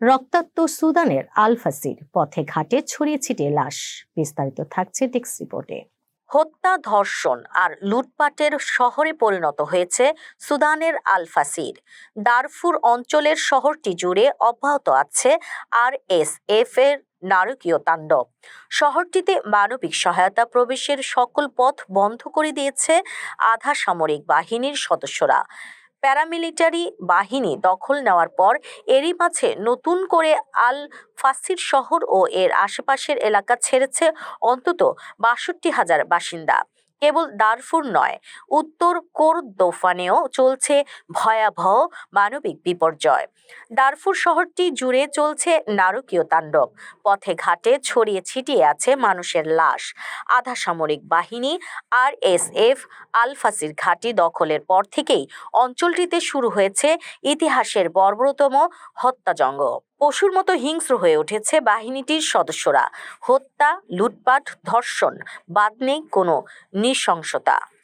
রক্তাক্ত সুদানের আলফাসির, পথে ঘাটে ছড়িয়ে ছিটিয়ে লাশ। বিস্তারিত থাকছে ডেস্ক রিপোর্টে। হত্যা, ধর্ষণ আর লুটপাটের শহরে পরিণত হয়েছে সুদানের আলফাসির। দারফুর অঞ্চলের শহরটি জুড়ে অব্যাহত আছে আর এস এফ এর নারকীয় তাণ্ডব। শহরটিতে মানবিক সহায়তা প্রবেশের সকল পথ বন্ধ করে দিয়েছে আধা সামরিক বাহিনীর সদস্যরা। প্যারামিলিটারি বাহিনী দখল নেওয়ার পর এরই মাঝে নতুন করে আল ফাসির শহর ও এর আশেপাশের এলাকা ছেড়েছে অন্তত বাষট্টি হাজার বাসিন্দা। কেবল দারফুর নয়, উত্তর কোরদোফানেও চলছে ভয়াবহ মানবিক বিপর্যয়। দারফুর শহরটি জুড়ে চলছে নারকীয় তাণ্ডব, পথে ঘাটে ছড়িয়ে ছিটিয়ে আছে মানুষের লাশ। আধা সামরিক বাহিনী আর এস এফ আলফাসির ঘাঁটি দখলের পর থেকেই অঞ্চলটিতে শুরু হয়েছে ইতিহাসের বর্বরতম হত্যাজঙ্গ পশুর মতো হিংস্র হয়ে উঠেছে বাহিনীটির সদস্যরা। হত্যা লুটপাট ধর্ষণ বাদ নেই কোনো নৃশংসতা।